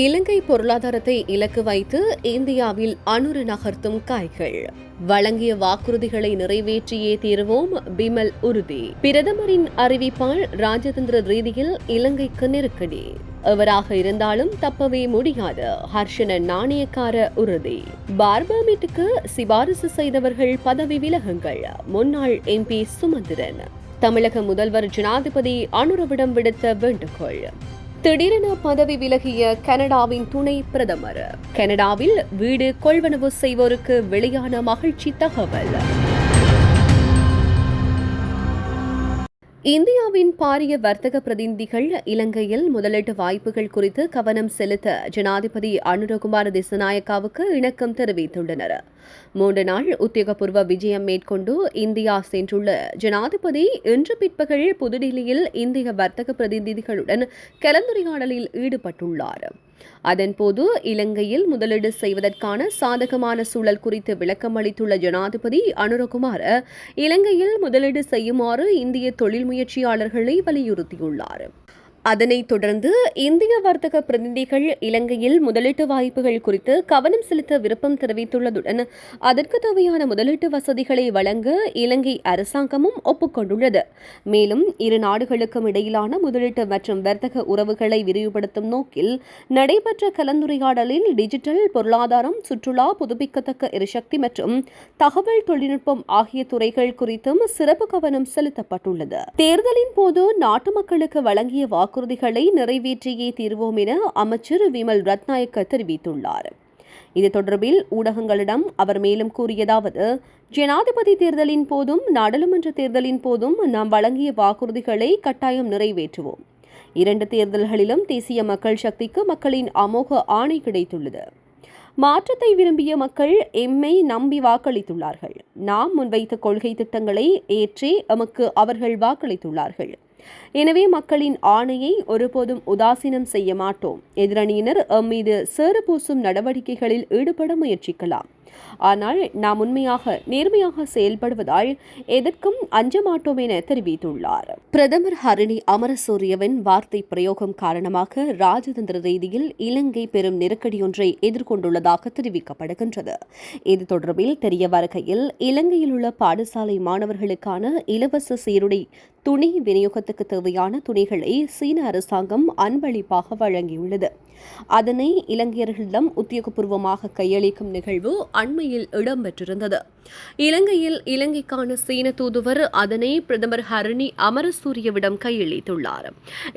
இலங்கை பொருளாதாரத்தை இலக்கு வைத்து இந்தியாவில் அணுறு நகர்த்தும் காய்கள். வழங்கிய வாக்குறுதிகளை நிறைவேற்றியே தீர்வோம் பிமல் உறுதி. பிரதமரின் அறிவிப்பால் ராஜதந்திர ரீதியில் இலங்கைக்கு நெருக்கடி. எவராக இருந்தாலும் தப்பவே முடியாது ஹர்ஷன நாணயக்கார உறுதி. பார்பாமிட்டுக்கு சிபாரிசு செய்தவர்கள் பதவி விலகுங்கள் முன்னாள் எம்பி சுமந்திரன். தமிழக முதல்வர் ஜனாதிபதி அனுரவிடம் விடுத்த வேண்டுகோள். திடீரென பதவி விலகிய கனடாவின் துணை பிரதமர். கனடாவில் வீடு கொள்வனவு செய்வோருக்கு வெளியான மகிழ்ச்சி தகவல். இந்தியாவின் பாரிய வர்த்தக பிரதிநிதிகள் இலங்கையில் முதலீட்டு வாய்ப்புகள் குறித்து கவனம் செலுத்த ஜனாதிபதி அனுரகுமார் திசநாயக்காவுக்கு இணக்கம் தெரிவித்துள்ளனர். மூன்று நாள் உத்தியோகபூர்வ விஜயம் மேற்கொண்டு இந்தியா சென்றுள்ள ஜனாதிபதி இன்று பிற்பகல் புதுடில்லியில் இந்திய வர்த்தக பிரதிநிதிகளுடன் கலந்துரையாடலில் ஈடுபட்டுள்ளார். அதன்போது இலங்கையில் முதலீடு செய்வதற்கான சாதகமான சூழல் குறித்து விளக்கம் அளித்துள்ள ஜனாதிபதி அனுரகுமார் இலங்கையில் முதலீடு செய்யுமாறு இந்திய தொழில் முயற்சியாளர்களை வலியுறுத்தியுள்ளார். அதனைத் தொடர்ந்து இந்திய வர்த்தக பிரதிநிதிகள் இலங்கையில் முதலீட்டு வாய்ப்புகள் குறித்து கவனம் செலுத்த விருப்பம் தெரிவித்துள்ளதுடன் அதற்கு தேவையான முதலீட்டு வசதிகளை வழங்க இலங்கை அரசாங்கமும் ஒப்புக்கொண்டுள்ளது. மேலும் இரு நாடுகளுக்கும் இடையிலான முதலீட்டு மற்றும் வர்த்தக உறவுகளை விரிவுபடுத்தும் நோக்கில் நடைபெற்ற கலந்துரையாடலில் டிஜிட்டல் பொருளாதாரம் சுற்றுலா புதுப்பிக்கத்தக்க எரிசக்தி மற்றும் தகவல் தொழில்நுட்பம் ஆகிய துறைகள் குறித்தும் சிறப்பு கவனம் செலுத்தப்பட்டுள்ளது. தேர்தலின் போது நாட்டு மக்களுக்கு வழங்கிய வாக்கு வாக்குறுதிகளை நிறைவேற்றியே தீர்வோம் என அமைச்சர் விமல் ரத்நாயக்க தெரிவித்துள்ளார். இது தொடர்பில் ஊடகங்களிடம் அவர் மேலும் கூறியதாவது ஜனாதிபதி தேர்தலின் போதும் நாடாளுமன்ற தேர்தலின் போதும் நாம் வழங்கிய வாக்குறுதிகளை கட்டாயம் நிறைவேற்றுவோம். இரண்டு தேர்தல்களிலும் தேசிய மக்கள் சக்திக்கு மக்களின் அமோக ஆணை கிடைத்துள்ளது. மாற்றத்தை விரும்பிய மக்கள் எம்மை நம்பி வாக்களித்துள்ளார்கள். நாம் முன்வைத்த கொள்கை திட்டங்களை ஏற்றே எமக்கு அவர்கள் வாக்களித்துள்ளார்கள். எனவே மக்களின் ஆணையை ஒருபோதும் உதாசீனம் செய்ய மாட்டோம். எதிரணியினர் மீது சேறு பூசும் நடவடிக்கைகளில் ஈடுபட முயற்சிக்கலாம். ஆனால் நாம் உண்மையாக நேர்மையாக செயல்படுவதால் எதற்கும் அஞ்ச மாட்டோம் என தெரிவித்துள்ளார். பிரதமர் ஹரிணி அமரசூரியவின் வார்த்தை பிரயோகம் காரணமாக ராஜதந்திர ரீதியில் இலங்கை பெரும் நெருக்கடியொன்றை எதிர்கொண்டுள்ளதாக தெரிவிக்கப்படுகின்றது. இது தொடர்பில் தெரிய வருகையில் இலங்கையில் உள்ள பாடசாலை மாணவர்களுக்கான இலவச சீருடை துணி விநியோகத்துக்கு தேவையான துணிகளை சீன அரசாங்கம் அன்பளிப்பாக வழங்கியுள்ளது. அதனை இலங்கையர்களிடம் உத்தியோகபூர்வமாக கையளிக்கும் நிகழ்வு அண்மையில் இடம்பெற்றிருந்தது. இலங்கையில் இலங்கைக்கான சீன தூதுவர் அதனை பிரதமர் ஹரணி அமரசூரியவிடம் கையளித்துள்ளார்.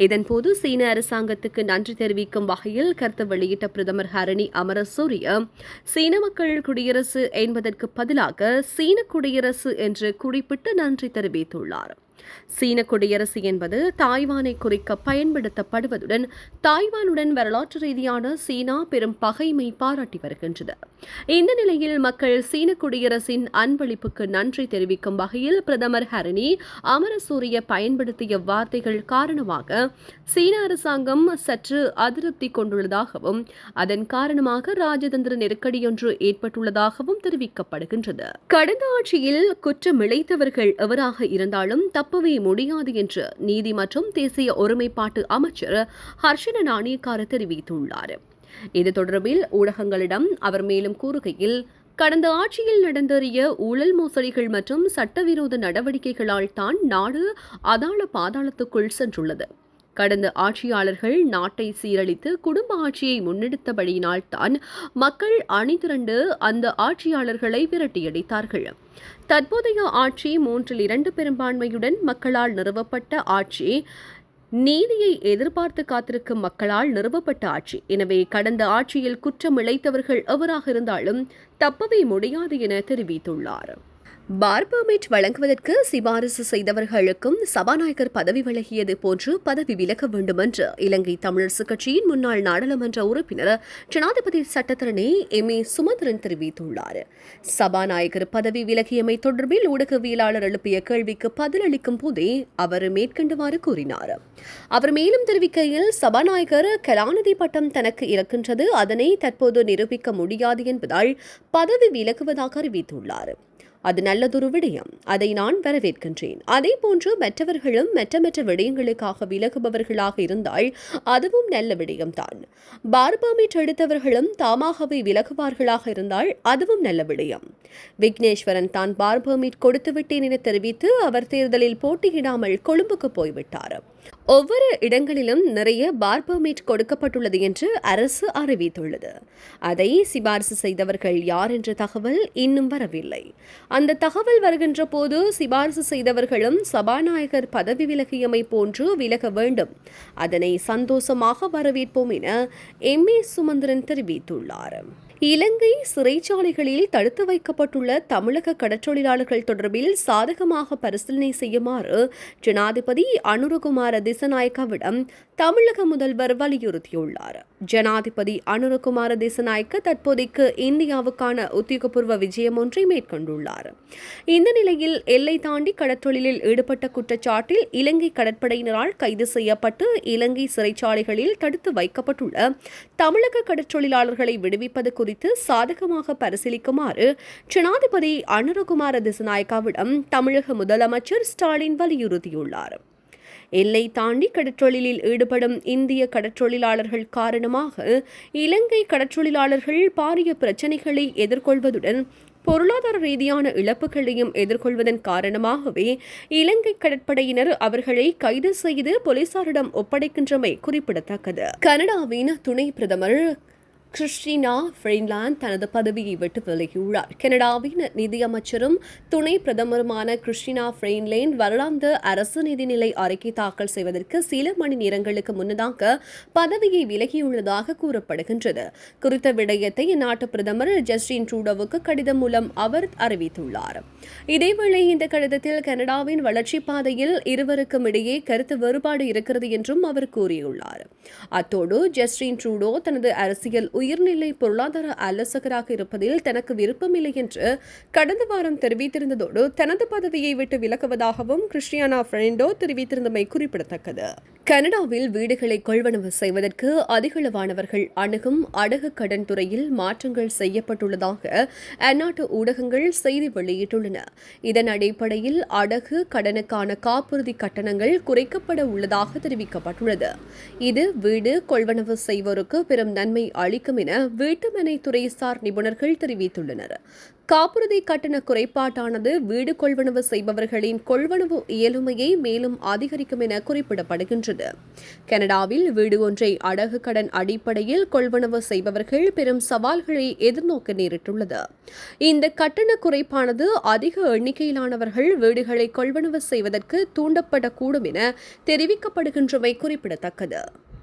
இதன்போது சீன அரசாங்கத்துக்கு நன்றி தெரிவிக்கும் வகையில் கருத்து வெளியிட்ட பிரதமர் ஹரணி அமரசூரிய சீன மக்கள் குடியரசு என்பதற்கு பதிலாக சீன குடியரசு என்று குறிப்பிட்டு நன்றி தெரிவித்துள்ளார். சீன குடியரசு என்பது தாய்வானை குறிக்க பயன்படுத்தப்படுவதுடன் தாய்வானுடன் வரலாற்று ரீதியான சீனா பெரும் பகைமை பாராட்டி வருகின்றது. இந்த நிலையில் மக்கள் சீன குடியரசின் அன்பளிப்புக்கு நன்றி தெரிவிக்கும் வகையில் பிரதமர் ஹரணி அமரசூரிய பயன்படுத்திய வார்த்தைகள் காரணமாக சீன அரசாங்கம் சற்று அதிருப்தி கொண்டுள்ளதாகவும் அதன் காரணமாக ராஜதந்திர நெருக்கடியொன்று ஏற்பட்டுள்ளதாகவும் தெரிவிக்கப்படுகின்றது. கடந்த ஆட்சியில் குற்றமிழைத்தவர்கள் எவராக இருந்தாலும் தப்பவே முடியாது என்று நீதி மற்றும் தேசிய ஒருமைப்பாட்டு அமைச்சர் ஹர்ஷன நாணயக்கார தெரிவித்துள்ளார். இது தொடர்பில் ஊடகங்களிடம் அவர் மேலும் கூறுகையில் கடந்த ஆட்சியில் நடந்தேறிய ஊழல் மோசடிகள் மற்றும் சட்டவிரோத நடவடிக்கைகளால் தான் நாடு அதாள பாதாளத்துக்குள் சென்றுள்ளது. கடந்த ஆட்சியாளர்கள் நாட்டை சீரழித்து குடும்ப ஆட்சியை முன்னெடுத்தபடியினால் தான் மக்கள் அணிதிரண்டு அந்த ஆட்சியாளர்களை விரட்டியடித்தார்கள். தற்போதைய ஆட்சி மூன்றில் இரண்டு பெரும்பான்மையுடன் மக்களால் நிறுவப்பட்ட ஆட்சி நீதியை எதிர்பார்த்து காத்திருக்கும் மக்களால் நிறுவப்பட்ட ஆட்சி. எனவே கடந்த ஆட்சியில் குற்றம் இழைத்தவர்கள் எவராக இருந்தாலும் தப்பவே முடியாது என தெரிவித்துள்ளார். பார் வழங்குவதற்கு சிபாரிசு செய்தவர்களுக்கும் சபாநாயகர் பதவி விலகியது போன்று பதவி விலக வேண்டும் என்று இலங்கை தமிழரசு கட்சியின் முன்னாள் நாடாளுமன்ற உறுப்பினர் ஜனாதிபதி சட்டத்தரணி எம். ஏ. சுமந்திரன் தெரிவித்துள்ளார். சபாநாயகர் பதவி விலகியமை தொடர்பில் ஊடகவியலாளர் எழுப்பிய கேள்விக்கு பதிலளிக்கும் போதே அவர் மேற்கண்டவாறு கூறினார். அவர் மேலும் தெரிவிக்கையில் சபாநாயகர் கலாநிதி பட்டம் தனக்கு இருக்கின்றது அதனை தற்போது நிரூபிக்க முடியாது என்பதால் பதவி விலகுவதாக அறிவித்துள்ளார். அது நல்லதொரு விடயம். அதை நான் வரவேற்கின்றேன். அதே போன்று மற்றவர்களும் மற்ற மற்ற விடயங்களுக்காக விலகுபவர்களாக இருந்தால் அதுவும் நல்ல விடயம்தான். பார்பாமிட் எடுத்தவர்களும் தாமாகவே விலகுவார்களாக இருந்தால் அதுவும் நல்ல விடயம். விக்னேஸ்வரன் தான் பார்பர்மிட் கொடுத்து விட்டேன் என தெரிவித்து அவர் தேர்தலில் போட்டியிடாமல் கொழும்புக்கு போய்விட்டார். ஒவ்வொரு இடங்களிலும் நிறைய பார் பெர்மிட் கொடுக்கப்பட்டுள்ளது என்று அரசு அறிவித்துள்ளது. அதை சிபாரிசு செய்தவர்கள் யார் என்ற தகவல் இன்னும் வரவில்லை. அந்த தகவல் வருகின்ற போது சிபாரிசு செய்தவர்களும் சபாநாயகர் பதவி விலகியமை போன்று விலக வேண்டும். அதனை சந்தோஷமாக வரவேற்போம் என எம் ஏ சுமந்திரன் தெரிவித்துள்ளார். இலங்கை சிறைச்சாலைகளில் தடுத்து வைக்கப்பட்டுள்ள தமிழக கடற்றொழிலாளர்கள் தொடர்பில் சாதகமாக பரிசீலனை செய்யுமாறு ஜனாதிபதி அனுரகுமார திசநாயக்கவிடம் தமிழக முதல்வர் வலியுறுத்தியுள்ளார். ஜனாதிபதி அனுரகுமார திசநாயக்க தற்போதைக்கு இந்தியாவுக்கான உத்தியோகபூர்வ விஜயம் ஒன்றை மேற்கொண்டுள்ளார். இந்த நிலையில் எல்லை தாண்டி கடற்றொழிலில் ஈடுபட்ட குற்றச்சாட்டில் இலங்கை கடற்படையினரால் கைது செய்யப்பட்டு இலங்கை சிறைச்சாலைகளில் தடுத்து வைக்கப்பட்டுள்ள தமிழக கடற்றொழிலாளர்களை விடுவிப்பது குறித்து சாதகமாக பரிசீலிக்குமாறு ஜனாதிபதி அனுரகுமார திசநாயக்காவிடம் தமிழக முதலமைச்சர் ஸ்டாலின் வலியுறுத்தியுள்ளார். எல்லை தாண்டி கடற்றொழிலில் ஈடுபடும் இந்திய கடற்றொழிலாளர்கள் காரணமாக இலங்கை கடற்றொழிலாளர்கள் பாரிய பிரச்சினைகளை எதிர்கொள்வதுடன் பொருளாதார ரீதியான இழப்புகளையும் எதிர்கொள்வதன் காரணமாகவே இலங்கை கடற்படையினர் அவர்களை கைது செய்து போலீசாரிடம் ஒப்படைக்கின்றமை குறிப்பிடத்தக்கது. கனடாவின் துணை பிரதமர் கிறிஸ்டினா ஃப்ரெயின்லாந்து தனது பதவியை விட்டு விலகியுள்ளார். கனடாவின் நிதியமைச்சரும் துணை பிரதமருமான கிறிஸ்டினா ஃப்ரெயின்லேன் வருடாந்த அரசு நிதிநிலை அறிக்கை தாக்கல் செய்வதற்கு சில மணி நேரங்களுக்கு முன்னதாக பதவியை விலகியுள்ளதாக கூறப்படுகின்றது. குறித்த விடயத்தை நாட்டு பிரதமர் ஜஸ்டின் ட்ரூடோவுக்கு கடிதம் மூலம் அவர் அறிவித்துள்ளார். இதேவேளை இந்த கடிதத்தில் கனடாவின் வளர்ச்சி பாதையில் இருவருக்கும் இடையே கருத்து வேறுபாடு இருக்கிறது என்றும் அவர் கூறியுள்ளார். அத்தோடு ஜஸ்டின் ட்ரூடோ தனது அரசியல் உயர்நிலை பொருளாதார ஆலோசகராக இருப்பதில் தனக்கு விருப்பமில்லை என்று கடந்த வாரம் தெரிவித்திருந்ததோடு தனது பதவியை விட்டு விலகுவதாகவும் கிறிஸ்டியானா பிரெண்டோ தெரிவித்திருந்தமை குறிப்பிடத்தக்கது. கனடாவில் வீடுகளை கொள்வனவு செய்வதற்கு அதிகளவானவர்கள் அணுகும் அடகு கடன் துறையில் மாற்றங்கள் செய்யப்பட்டுள்ளதாக அந்நாட்டு ஊடகங்கள் செய்தி வெளியிட்டுள்ளன. இதன் அடிப்படையில் அடகு கடனுக்கான காப்புறுதி கட்டணங்கள் குறைக்கப்பட உள்ளதாக தெரிவிக்கப்பட்டுள்ளது. இது வீடு கொள்வனவு செய்வோருக்கு பெரும் நன்மை அளிக்கும் என வீட்டுமனை துறைசார் நிபுணர்கள் தெரிவித்துள்ளனர். காப்புறுதி கட்டண குறைபாட்டானது வீடு கொள்வனவு செய்பவர்களின் கொள்வனவு இயலுமையை மேலும் அதிகரிக்கும் என குறிப்பிடப்படுகின்றது. கனடாவில் வீடு ஒன்றை அடகு கடன் அடிப்படையில் கொள்வனவு செய்பவர்கள் பெரும் சவால்களை எதிர்நோக்க நேரிட்டுள்ளது. இந்த கட்டண குறைப்பானது அதிக எண்ணிக்கையிலானவர்கள் வீடுகளை கொள்வனவு செய்வதற்கு தூண்டப்படக்கூடும் என தெரிவிக்கப்படுகின்றமை குறிப்பிடத்தக்கது.